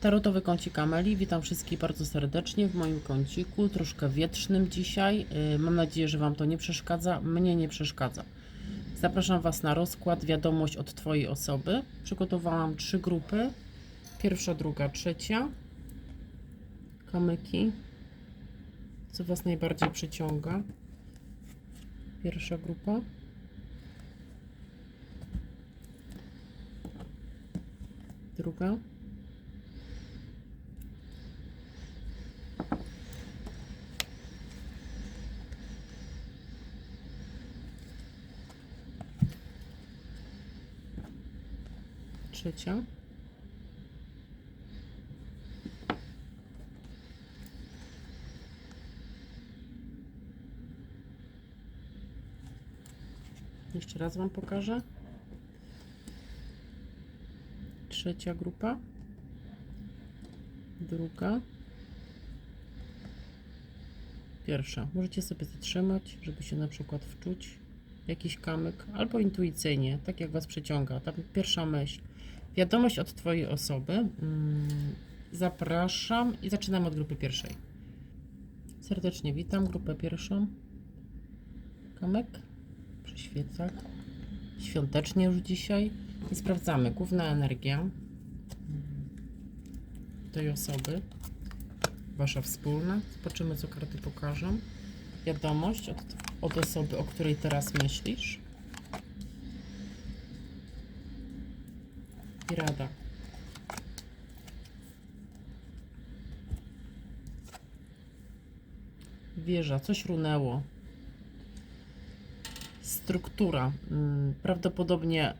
Tarotowy kącik Ameli. Witam wszystkich bardzo serdecznie w moim kąciku, troszkę wietrznym dzisiaj. Yy, Mam nadzieję, że Wam to nie przeszkadza. Mnie nie przeszkadza. Zapraszam Was na rozkład, wiadomość od Twojej osoby. Przygotowałam trzy grupy. Pierwsza, druga, trzecia. Kamyki. Co Was najbardziej przyciąga? Pierwsza grupa. Druga. Trzecia. Jeszcze raz Wam pokażę. Trzecia grupa. Druga. Pierwsza. Możecie sobie zatrzymać, żeby się na przykład wczuć jakiś kamyk, albo intuicyjnie, tak jak Was przyciąga. Ta pierwsza myśl. Wiadomość od Twojej osoby. Mm, Zapraszam i zaczynamy od grupy pierwszej. Serdecznie witam grupę pierwszą. Kamyk przyświeca. Świątecznie już dzisiaj. I sprawdzamy główna energia tej osoby. Wasza wspólna. Zobaczymy, co karty pokażą. Wiadomość od, od osoby, o której teraz myślisz. I rada. Wieża, coś runęło. Struktura. Mm, Prawdopodobnie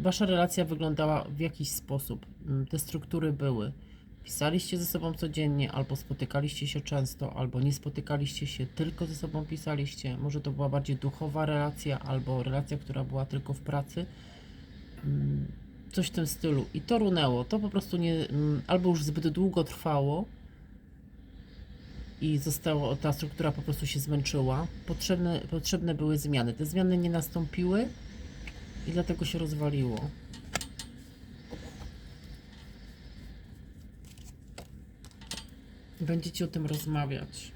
wasza relacja wyglądała w jakiś sposób. Mm, Te struktury były. Pisaliście ze sobą codziennie, albo spotykaliście się często, albo nie spotykaliście się, tylko ze sobą pisaliście. Może to była bardziej duchowa relacja, albo relacja, która była tylko w pracy. Mm, Coś w tym stylu. I to runęło. To po prostu nie, mm, albo już zbyt długo trwało, i zostało, ta struktura po prostu się zmęczyła. Potrzebne, potrzebne były zmiany. Te zmiany nie nastąpiły i dlatego się rozwaliło. Będziecie o tym rozmawiać.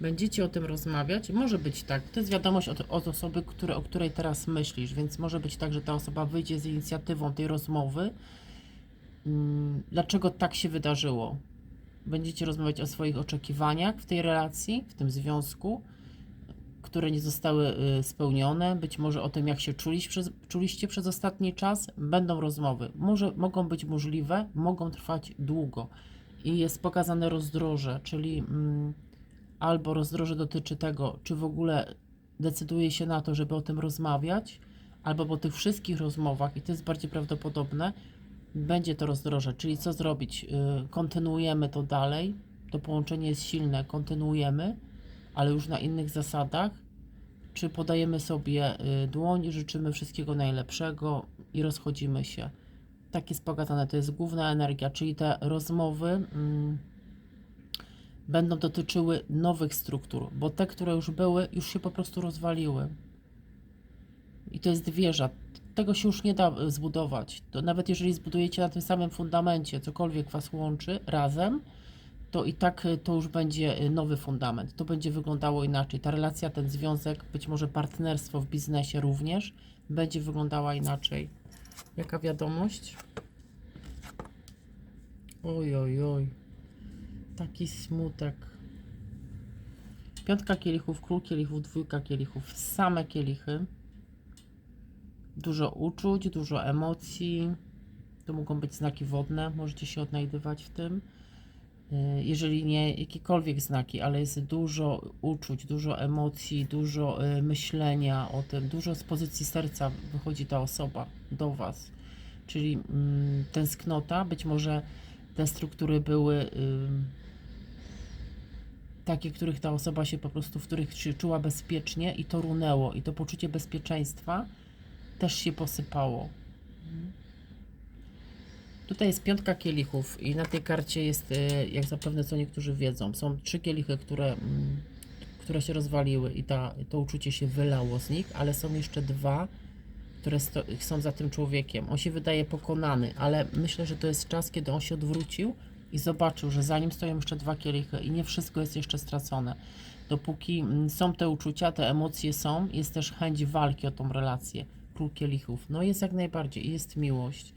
Będziecie o tym rozmawiać. Może być tak. To jest wiadomość od, od osoby, które, o której teraz myślisz, więc może być tak, że ta osoba wyjdzie z inicjatywą tej rozmowy. Mm, Dlaczego tak się wydarzyło? Będziecie rozmawiać o swoich oczekiwaniach w tej relacji, w tym związku, które nie zostały y, spełnione. Być może o tym, jak się przez, czuliście przez ostatni czas. Będą rozmowy. Może, mogą być możliwe, mogą trwać długo. I jest pokazane rozdroże, czyli mm, albo rozdroże dotyczy tego, czy w ogóle decyduje się na to, żeby o tym rozmawiać, albo po tych wszystkich rozmowach, i to jest bardziej prawdopodobne, będzie to rozdroże, czyli co zrobić? Y, Kontynuujemy to dalej, to połączenie jest silne, kontynuujemy, ale już na innych zasadach, czy podajemy sobie y, dłoń, życzymy wszystkiego najlepszego i rozchodzimy się. Tak jest pokazane, to jest główna energia, czyli te rozmowy mm, będą dotyczyły nowych struktur, bo te, które już były, już się po prostu rozwaliły. I to jest wieża. Tego się już nie da y, zbudować. To nawet jeżeli zbudujecie na tym samym fundamencie, cokolwiek Was łączy razem, to i tak y, to już będzie y, nowy fundament. To będzie wyglądało inaczej. Ta relacja, ten związek, być może partnerstwo w biznesie również będzie wyglądała inaczej. Jaka wiadomość? Oj, oj, oj. Taki smutek. Piątka kielichów, król kielichów, dwójka kielichów, same kielichy dużo uczuć, dużo emocji. To mogą być znaki wodne, możecie się odnajdywać w tym. Y, Jeżeli nie jakiekolwiek znaki, ale jest dużo uczuć, dużo emocji, dużo y, myślenia o tym, dużo z pozycji serca wychodzi ta osoba do Was. Czyli mm, tęsknota, być może te struktury były takie, których ta osoba się po prostu, w których się czuła bezpiecznie i to runęło, i to poczucie bezpieczeństwa też się posypało. Tutaj jest piątka kielichów i na tej karcie jest, y, jak zapewne co niektórzy wiedzą, są trzy kielichy, które, mm, które się rozwaliły i ta, to uczucie się wylało z nich, ale są jeszcze dwa, które sto, są za tym człowiekiem. On się wydaje pokonany, ale myślę, że to jest czas, kiedy on się odwrócił i zobaczył, że za nim stoją jeszcze dwa kielichy i nie wszystko jest jeszcze stracone. Dopóki mm, są te uczucia, te emocje są, jest też chęć walki o tą relację. Król kielichów. No jest jak najbardziej, i jest miłość.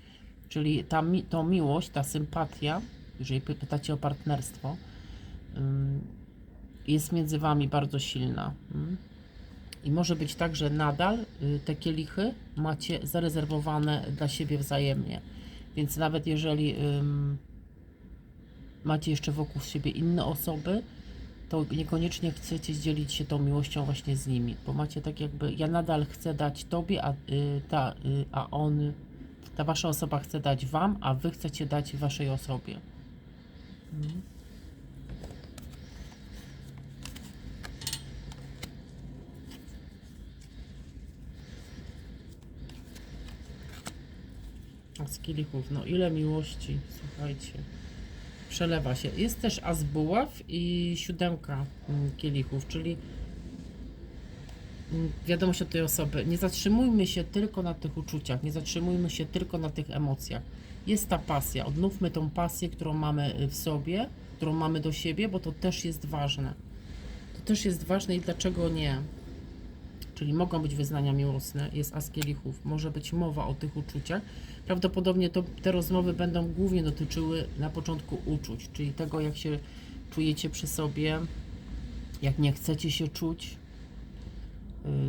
Czyli ta, to miłość, ta sympatia, jeżeli py- pytacie o partnerstwo, jest między wami bardzo silna. mm. I może być tak, że nadal y, te kielichy macie zarezerwowane dla siebie wzajemnie. Więc nawet jeżeli macie jeszcze wokół siebie inne osoby, to niekoniecznie chcecie dzielić się tą miłością właśnie z nimi, bo macie tak jakby ja nadal chcę dać tobie, a, y, ta, y, a on, ta wasza osoba chce dać wam, a wy chcecie dać waszej osobie. Mhm. Z kielichów, no ile miłości, słuchajcie. Przelewa się. Jest też as buław i siódemka mm, kielichów, czyli wiadomość od tej osoby. Nie zatrzymujmy się tylko na tych uczuciach, nie zatrzymujmy się tylko na tych emocjach. Jest ta pasja. Odnówmy tą pasję, którą mamy y, w sobie, którą mamy do siebie, bo to też jest ważne. To też jest ważne i dlaczego nie? Czyli mogą być wyznania miłosne, jest as kielichów, może być mowa o tych uczuciach. Prawdopodobnie to, te rozmowy będą głównie dotyczyły na początku uczuć, czyli tego, jak się czujecie przy sobie, jak nie chcecie się czuć,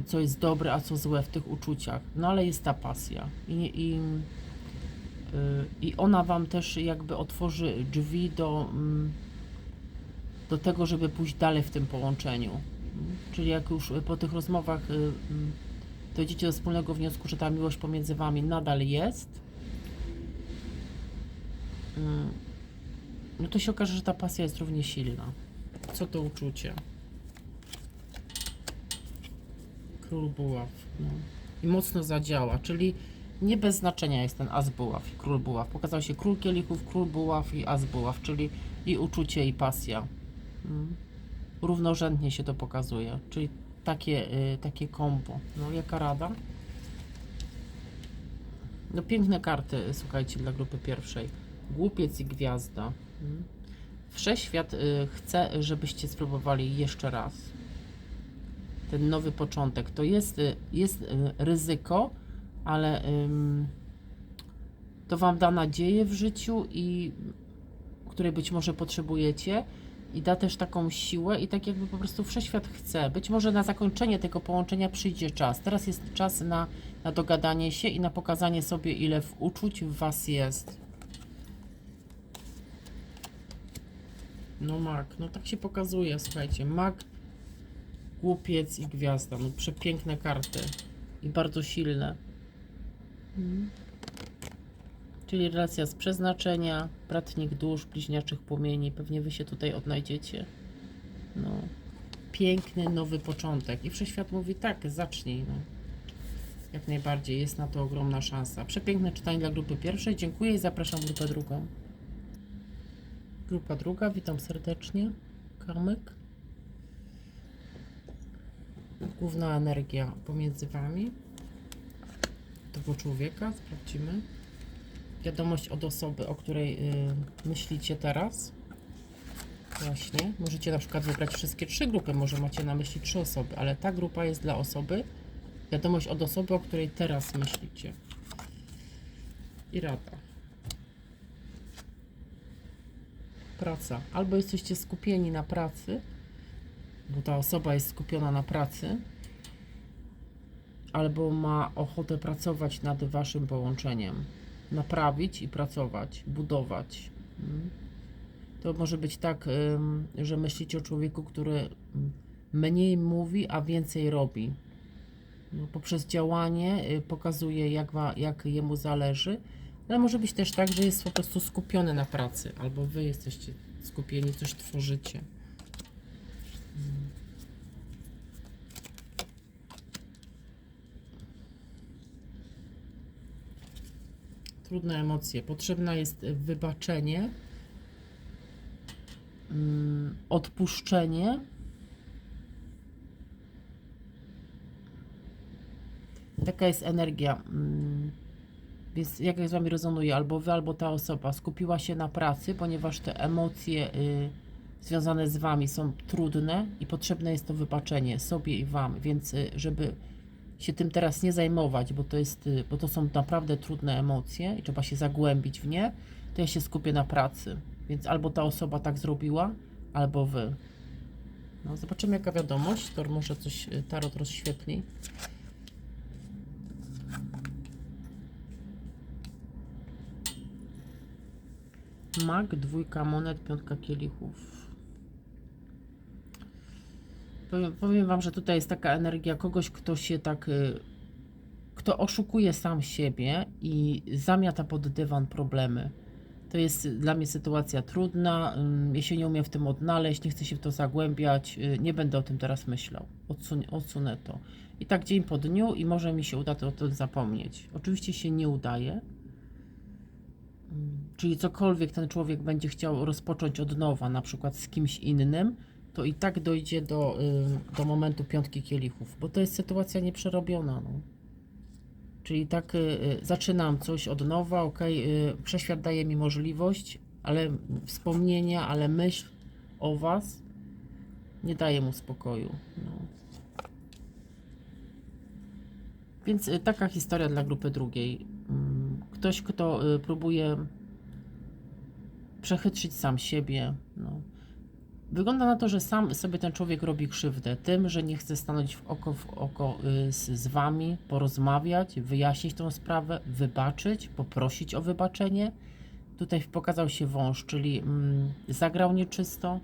co jest dobre, a co złe w tych uczuciach. No ale jest ta pasja i, i, y, i ona Wam też jakby otworzy drzwi do, mm, do tego, żeby pójść dalej w tym połączeniu. Czyli jak już po tych rozmowach y, mm, dojdziecie do wspólnego wniosku, że ta miłość pomiędzy Wami nadal jest, no to się okaże, że ta pasja jest równie silna. Co to uczucie? Król buław. No. I mocno zadziała, czyli nie bez znaczenia jest ten as buław i król buław. Pokazał się król kielichów, król buław i as buław, czyli i uczucie, i pasja. Mm. Równorzędnie się to pokazuje, czyli takie, y, takie kombo. No jaka rada? No piękne karty, słuchajcie, dla grupy pierwszej. Głupiec i gwiazda. Mm. Wszechświat y, chce, żebyście spróbowali jeszcze raz. Ten nowy początek. To jest, y, jest y, ryzyko, ale to Wam da nadzieję w życiu i której być może potrzebujecie i da też taką siłę i tak jakby po prostu wszechświat chce. Być może na zakończenie tego połączenia przyjdzie czas. Teraz jest czas na, na dogadanie się i na pokazanie sobie, ile w uczuć w Was jest. No mak, no tak się pokazuje, słuchajcie. Mak, głupiec i gwiazda. No przepiękne karty. I bardzo silne. Mhm. Czyli relacja z przeznaczenia, bratnik dusz, bliźniaczych płomieni. Pewnie wy się tutaj odnajdziecie. No. Piękny, nowy początek. I wszechświat mówi tak, zacznij. No. Jak najbardziej, jest na to ogromna szansa. Przepiękne czytanie dla grupy pierwszej. Dziękuję i zapraszam grupę drugą. Grupa druga, witam serdecznie. Kamyk. Główna energia pomiędzy wami. Tego człowieka, sprawdzimy. Wiadomość od osoby, o której y, myślicie teraz. Właśnie. Możecie na przykład wybrać wszystkie trzy grupy, może macie na myśli trzy osoby, ale ta grupa jest dla osoby. Wiadomość od osoby, o której teraz myślicie. I rada. Praca. Albo jesteście skupieni na pracy, bo ta osoba jest skupiona na pracy, albo ma ochotę pracować nad waszym połączeniem. Naprawić i pracować, budować. Mm. To może być tak, że myślicie o człowieku, który mniej mówi, a więcej robi. No, poprzez działanie y, pokazuje, jak, wa, jak jemu zależy, ale może być też tak, że jest po prostu skupiony na pracy, albo wy jesteście skupieni, coś tworzycie. Trudne emocje. Potrzebne jest wybaczenie, mm, odpuszczenie Taka jest energia. mm, Więc jak ja z Wami rezonuję, albo Wy, albo ta osoba skupiła się na pracy, ponieważ te emocje y, związane z Wami są trudne i potrzebne jest to wybaczenie sobie i Wam. Więc y, żeby się tym teraz nie zajmować, bo to, jest, y, bo to są naprawdę trudne emocje i trzeba się zagłębić w nie, to ja się skupię na pracy. Więc albo ta osoba tak zrobiła, albo Wy. No, zobaczymy jaka wiadomość, to może coś y, Tarot rozświetli. Mag, dwójka monet, piątka kielichów. Powiem, powiem Wam, że tutaj jest taka energia kogoś, kto się tak. y, Kto oszukuje sam siebie i zamiata pod dywan problemy. To jest dla mnie sytuacja trudna. Ja się nie umiem w tym odnaleźć, nie chcę się w to zagłębiać. y, Nie będę o tym teraz myślał. Odsun odsunę to. I tak dzień po dniu, i może mi się uda to o tym zapomnieć. Oczywiście się nie udaje. Czyli cokolwiek ten człowiek będzie chciał rozpocząć od nowa, na przykład z kimś innym, to i tak dojdzie do, y, do momentu piątki kielichów, bo to jest sytuacja nieprzerobiona. No. Czyli tak y, y, zaczynam coś od nowa, ok, wszechświat daje mi możliwość, ale wspomnienia, ale myśl o Was nie daje mu spokoju. No. Więc taka historia dla grupy drugiej. Mm, Ktoś, kto próbuje przechytrzyć sam siebie. No. Wygląda na to, że sam sobie ten człowiek robi krzywdę tym, że nie chce stanąć w oko w oko y, z, z wami, porozmawiać, wyjaśnić tą sprawę, wybaczyć, poprosić o wybaczenie. Tutaj pokazał się wąż, czyli mm, zagrał nieczysto,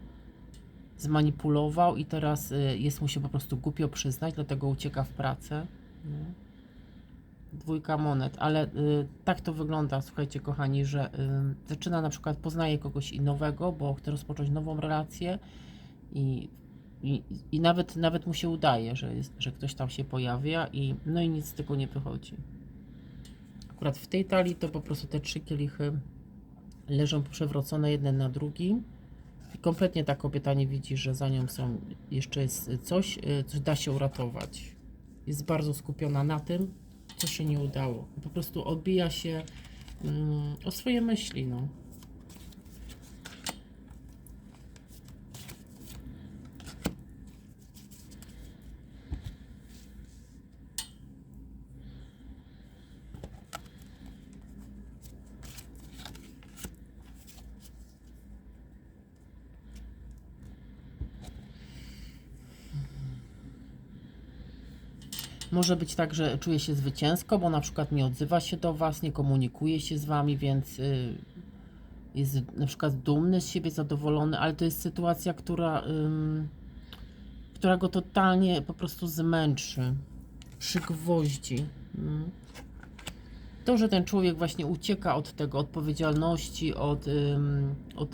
zmanipulował i teraz y, jest mu się po prostu głupio przyznać, dlatego ucieka w pracę. No. Dwójka monet, ale y, tak to wygląda, słuchajcie kochani, że y, zaczyna na przykład, poznaje kogoś nowego, bo chce rozpocząć nową relację i, i, i nawet, nawet mu się udaje, że, jest, że ktoś tam się pojawia i no i nic z tego nie wychodzi. Akurat w tej talii to po prostu te trzy kielichy leżą przewrócone jeden na drugi. I kompletnie ta kobieta nie widzi, że za nią są jeszcze jest coś, y, coś da się uratować. Jest bardzo skupiona na tym, co się nie udało. Po prostu odbija się mm, o swoje myśli, no. Może być tak, że czuje się zwycięsko, bo na przykład nie odzywa się do Was, nie komunikuje się z Wami, więc y, jest na przykład dumny z siebie, zadowolony, ale to jest sytuacja, która, która go totalnie po prostu zmęczy, przygwoździ. Mm. To, że ten człowiek właśnie ucieka od tego, odpowiedzialności, od, od,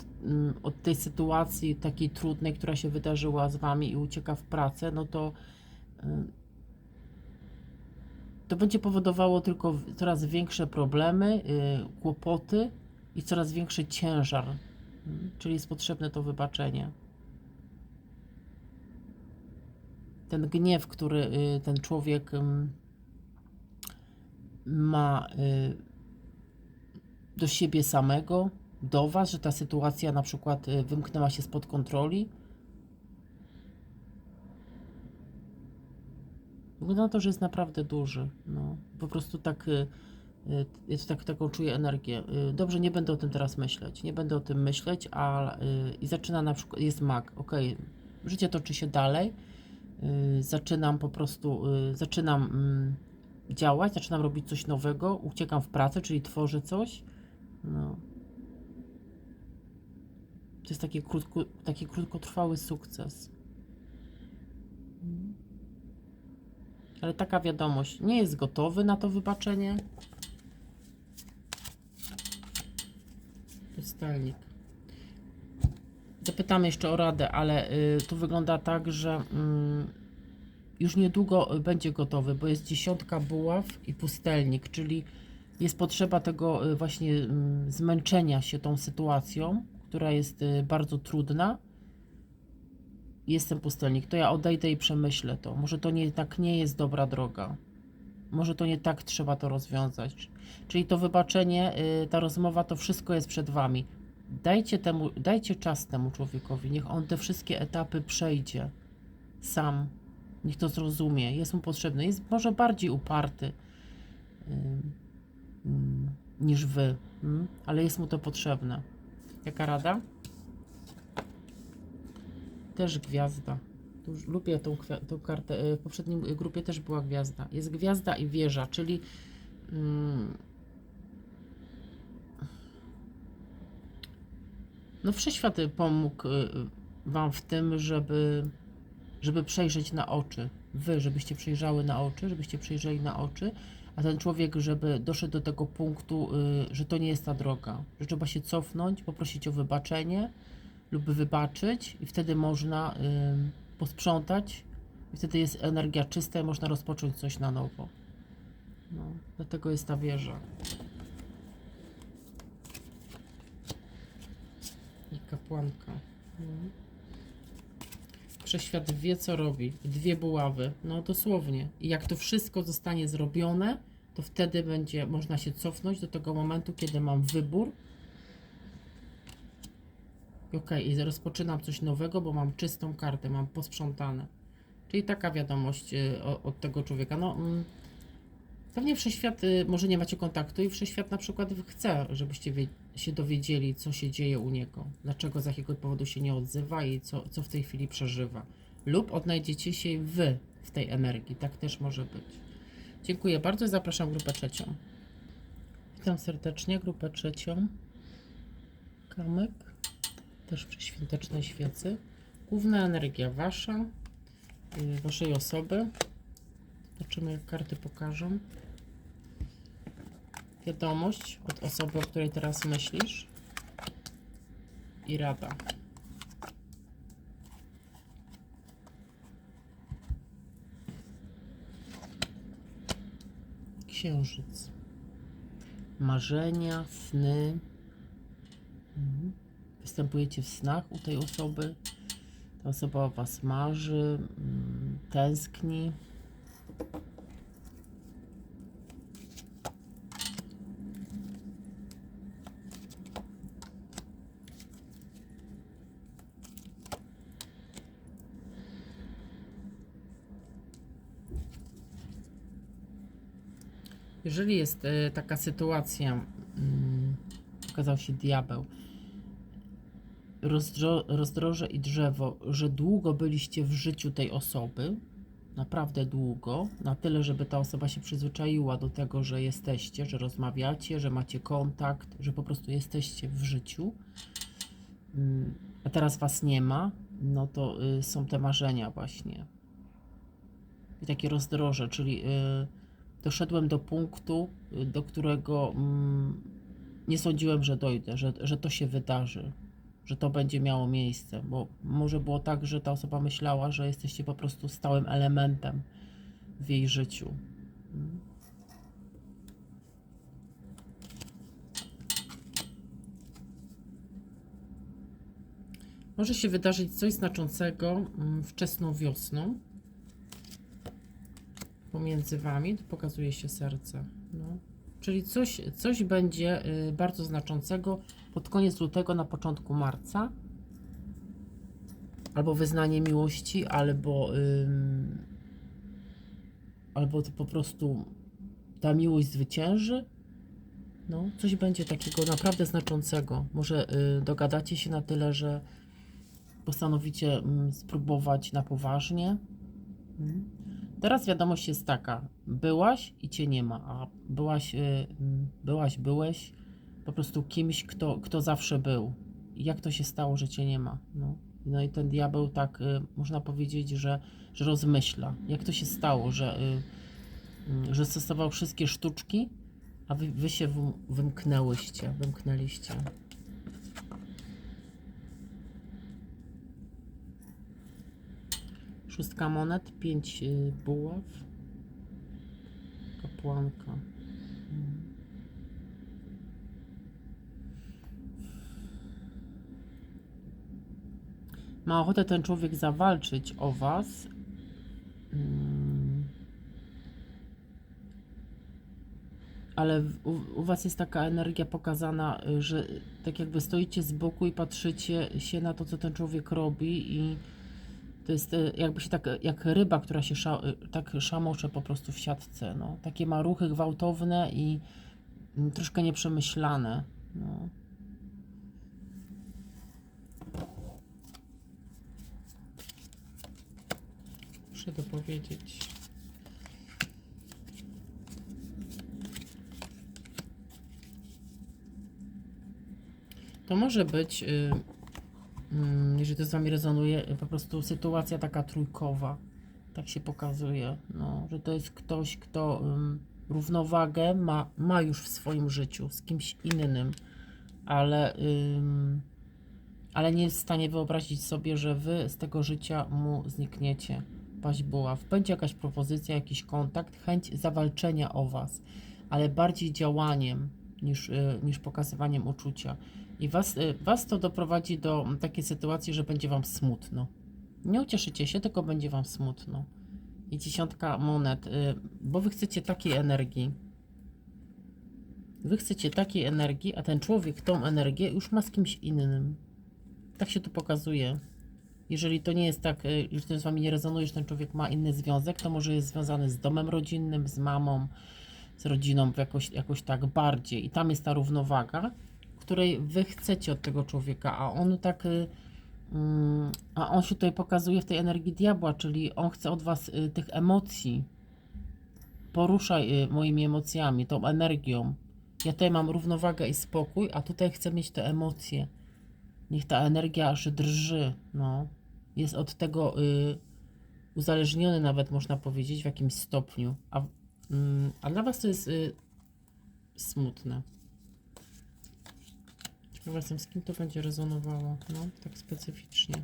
od tej sytuacji takiej trudnej, która się wydarzyła z Wami i ucieka w pracę, no to ym, to będzie powodowało tylko coraz większe problemy, y, kłopoty i coraz większy ciężar. Mm, Czyli jest potrzebne to wybaczenie. Ten gniew, który y, ten człowiek ma y, do siebie samego, do Was, że ta sytuacja na przykład wymknęła się spod kontroli. Wygląda na to, że jest naprawdę duży. No, po prostu tak, y, y, ja tak taką czuję energię. Y, Dobrze, nie będę o tym teraz myśleć. Nie będę o tym myśleć, a i zaczyna na przykład, jest mag, ok, życie toczy się dalej. Zaczynam po prostu, zaczynam mm, działać, zaczynam robić coś nowego, uciekam w pracę, czyli tworzę coś. No. To jest taki, krótko, taki krótkotrwały sukces. Ale taka wiadomość, nie jest gotowy na to wybaczenie. Pustelnik. Zapytamy jeszcze o radę, ale y, tu wygląda tak, że mm, już niedługo y, będzie gotowy, bo jest dziesiątka buław i pustelnik, czyli jest potrzeba tego y, właśnie mm, zmęczenia się tą sytuacją, która jest y, bardzo trudna jestem pustelnik, to ja odejdę i przemyślę to. Może to nie, tak nie jest dobra droga. może to nie tak trzeba to rozwiązać. Czyli to wybaczenie, y, ta rozmowa, to wszystko jest przed wami. Dajcie, temu, dajcie czas temu człowiekowi, niech on te wszystkie etapy przejdzie sam, niech to zrozumie, jest mu potrzebny, jest może bardziej uparty ym, ym, niż wy, mm, ale jest mu to potrzebne. Jaka rada? Też gwiazda. Lubię tą, tą kartę. y, W poprzednim y, grupie też była gwiazda. Jest gwiazda i wieża, czyli mm, no wszechświat pomógł y, wam w tym, żeby, żeby przejrzeć na oczy. Wy, żebyście przejrzały na oczy, żebyście przejrzeli na oczy, a ten człowiek, żeby doszedł do tego punktu, y, że to nie jest ta droga, że trzeba się cofnąć, poprosić o wybaczenie lub wybaczyć i wtedy można y, posprzątać i wtedy jest energia czysta i można rozpocząć coś na nowo. No, dlatego jest ta wieża. I kapłanka. No. Wszechświat wie, co robi. Dwie buławy. No dosłownie. I jak to wszystko zostanie zrobione, to wtedy będzie można się cofnąć do tego momentu, kiedy mam wybór. Ok, i rozpoczynam coś nowego, bo mam czystą kartę, mam posprzątane. Czyli taka wiadomość y, od tego człowieka. No, mm, pewnie wszechświat, y, może nie macie kontaktu i wszechświat na przykład chce, żebyście się dowiedzieli, co się dzieje u niego, dlaczego z jakiego powodu się nie odzywa i co, co w tej chwili przeżywa. Lub odnajdziecie się wy w tej energii, tak też może być. Dziękuję bardzo zapraszam grupę trzecią. Witam serdecznie, grupę trzecią. Kamyk, też przy świątecznej świecy. Główna energia wasza, y, waszej osoby. Zobaczymy, jak karty pokażą. Wiadomość od osoby, o której teraz myślisz. I rada. Księżyc. Marzenia, sny. Występujecie w snach u tej osoby. Ta osoba o was marzy, mm, tęskni. Jeżeli jest e, taka sytuacja, mm, okazał się diabeł, rozdro, rozdroże i drzewo, że długo byliście w życiu tej osoby, naprawdę długo, na tyle, żeby ta osoba się przyzwyczaiła do tego, że jesteście, że rozmawiacie, że macie kontakt, że po prostu jesteście w życiu, mm, a teraz was nie ma, no to y, są te marzenia właśnie. I takie rozdroże, czyli y, doszedłem do punktu, y, do którego mm, nie sądziłem, że dojdę, że, że to się wydarzy, że to będzie miało miejsce, bo może było tak, że ta osoba myślała, że jesteście po prostu stałym elementem w jej życiu. Może się wydarzyć coś znaczącego mm, wczesną wiosną pomiędzy wami, tu pokazuje się serce. No. Czyli coś, coś będzie y, bardzo znaczącego pod koniec lutego, na początku marca. Albo wyznanie miłości, albo, ym, albo to po prostu ta miłość zwycięży. No, coś będzie takiego naprawdę znaczącego. Może y, dogadacie się na tyle, że postanowicie mm, spróbować na poważnie. Mm. Teraz wiadomość jest taka: byłaś i cię nie ma, a byłaś, y, byłaś, byłeś po prostu kimś, kto, kto zawsze był. Jak to się stało, że cię nie ma? No, no i ten diabeł tak, y, można powiedzieć, że, że rozmyśla. Jak to się stało, że, y, mm, że stosował wszystkie sztuczki, a wy, wy się wym- wymknęłyście, wymknęliście. Szóstka monet, pięć y, buław, kapłanka. Ma ochotę ten człowiek zawalczyć o was. Mm. ale u, u Was jest taka energia pokazana, y, że tak jakby stoicie z boku i patrzycie się na to, co ten człowiek robi i to jest y, jakby się tak, jak ryba, która się sza, y, tak szamocze po prostu w siatce, no. Takie ma ruchy gwałtowne i mm, troszkę nieprzemyślane, no. Muszę dopowiedzieć. To może być, y, jeżeli to z Wami rezonuje, y, po prostu sytuacja taka trójkowa. Tak się pokazuje, no, że to jest ktoś, kto ym, równowagę ma, ma już w swoim życiu z kimś innym, ale, ym, ale nie jest w stanie wyobrazić sobie, że Wy z tego życia mu znikniecie. Paść buław. Będzie jakaś propozycja, jakiś kontakt, chęć zawalczenia o Was, ale bardziej działaniem niż, y, niż pokazywaniem uczucia. I was, y, was to doprowadzi do takiej sytuacji, że będzie wam smutno. Nie ucieszycie się, tylko będzie wam smutno. I dziesiątka monet, y, bo wy chcecie takiej energii. Wy chcecie takiej energii, a ten człowiek tą energię już ma z kimś innym. Tak się tu pokazuje. Jeżeli to nie jest tak, że z wami nie rezonuje, że ten człowiek ma inny związek, to może jest związany z domem rodzinnym, z mamą, z rodziną jakoś, jakoś tak bardziej. I tam jest ta równowaga, której wy chcecie od tego człowieka, a on tak. y, mm, A on się tutaj pokazuje w tej energii diabła, czyli on chce od was y, tych emocji. Poruszaj y, moimi emocjami, tą energią. Ja tutaj mam równowagę i spokój, a tutaj chcę mieć te emocje. Niech ta energia aż drży. No. Jest od tego uzależniony, nawet można powiedzieć, w jakimś stopniu. A, a dla was to jest y, smutne. Ciekawa jestem, z kim to będzie rezonowało. No, tak specyficznie.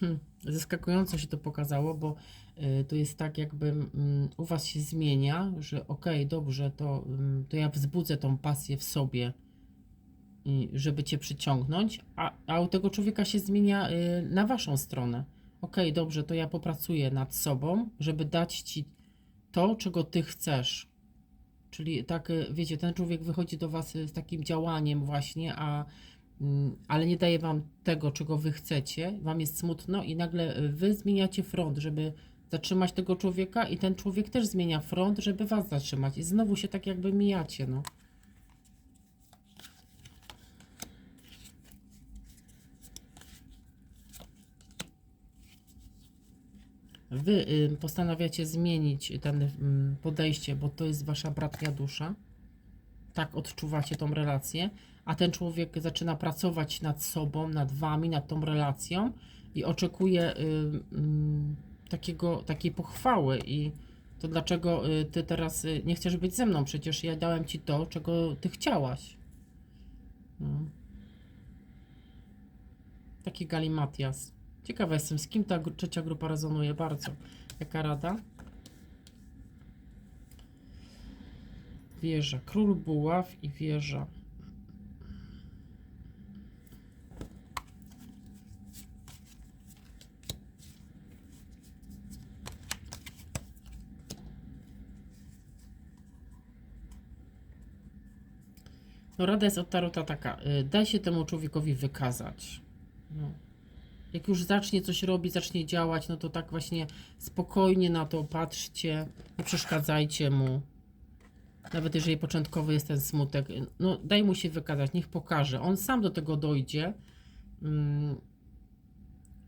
Hmm. Zaskakująco się to pokazało, bo y, to jest tak, jakby mm, u Was się zmienia, że okej, dobrze, to, ym, to ja wzbudzę tą pasję w sobie, żeby Cię przyciągnąć, a, a u tego człowieka się zmienia y, na Waszą stronę. Okej, dobrze, to ja popracuję nad sobą, żeby dać Ci to, czego ty chcesz. Czyli tak, y, wiecie, ten człowiek wychodzi do was y, z takim działaniem właśnie, a mm, ale nie daje wam tego, czego wy chcecie, wam jest smutno i nagle wy zmieniacie front, żeby zatrzymać tego człowieka i ten człowiek też zmienia front, żeby was zatrzymać i znowu się tak jakby mijacie, no. Wy y, postanawiacie zmienić ten mm, podejście, bo to jest wasza bratnia dusza. Tak odczuwacie tą relację, a ten człowiek zaczyna pracować nad sobą, nad wami, nad tą relacją i oczekuje y, mm, takiego, takiej pochwały. I to dlaczego y, ty teraz y, nie chcesz być ze mną? Przecież ja dałem ci to, czego ty chciałaś. No. Taki galimatias. Ciekawa jestem, z kim ta trzecia grupa rezonuje bardzo. Jaka rada? Wieża. Król buław i wieża. No rada jest od Tarota taka. y, Daj się temu człowiekowi wykazać. No jak już zacznie coś robić, zacznie działać, no to tak właśnie spokojnie na to patrzcie, nie przeszkadzajcie mu. Nawet jeżeli początkowy jest ten smutek, no daj mu się wykazać, niech pokaże. On sam do tego dojdzie, mm,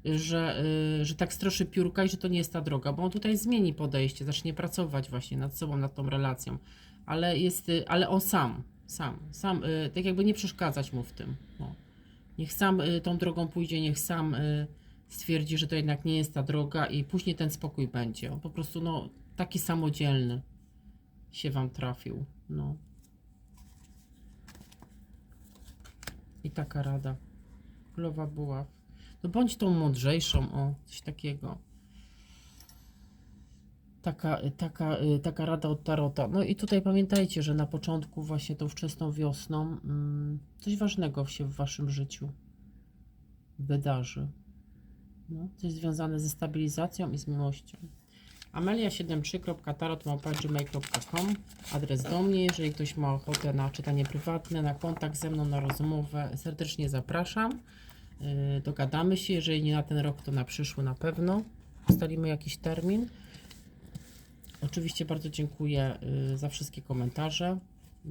że, y, że tak stroszy piórka i że to nie jest ta droga, bo on tutaj zmieni podejście, zacznie pracować właśnie nad sobą, nad tą relacją. Ale jest, y, ale on sam, sam, sam, y, tak jakby nie przeszkadzać mu w tym. No. Niech sam y, tą drogą pójdzie, niech sam y, stwierdzi, że to jednak nie jest ta droga i później ten spokój będzie. On po prostu no, taki samodzielny się wam trafił. No. I taka rada. Królowa buław. No bądź tą mądrzejszą, o, coś takiego. Taka, taka, y, taka rada od Tarota. No i tutaj pamiętajcie, że na początku, właśnie tą wczesną wiosną, mm, coś ważnego się w waszym życiu wydarzy. No, coś związane ze stabilizacją i z miłością. amelia73.tarotmałpa.gmail.com Adres do mnie, jeżeli ktoś ma ochotę na czytanie prywatne, na kontakt ze mną, na rozmowę, serdecznie zapraszam. Yy, Dogadamy się, jeżeli nie na ten rok, to na przyszły na pewno. Ustalimy jakiś termin. Oczywiście bardzo dziękuję y, za wszystkie komentarze,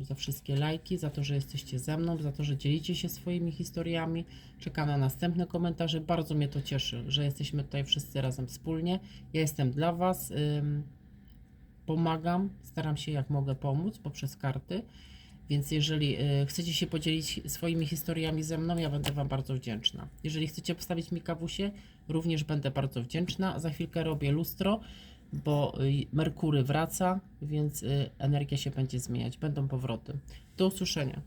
za wszystkie lajki, za to, że jesteście ze mną, za to, że dzielicie się swoimi historiami. Czekam na następne komentarze. Bardzo mnie to cieszy, że jesteśmy tutaj wszyscy razem wspólnie. Ja jestem dla Was. Pomagam, staram się jak mogę pomóc poprzez karty. Więc jeżeli y, chcecie się podzielić swoimi historiami ze mną, ja będę Wam bardzo wdzięczna. Jeżeli chcecie postawić mi kawusie, również będę bardzo wdzięczna. Za chwilkę robię lustro, bo y, Merkury wraca, więc y, energia się będzie zmieniać. Będą powroty. Do usłyszenia.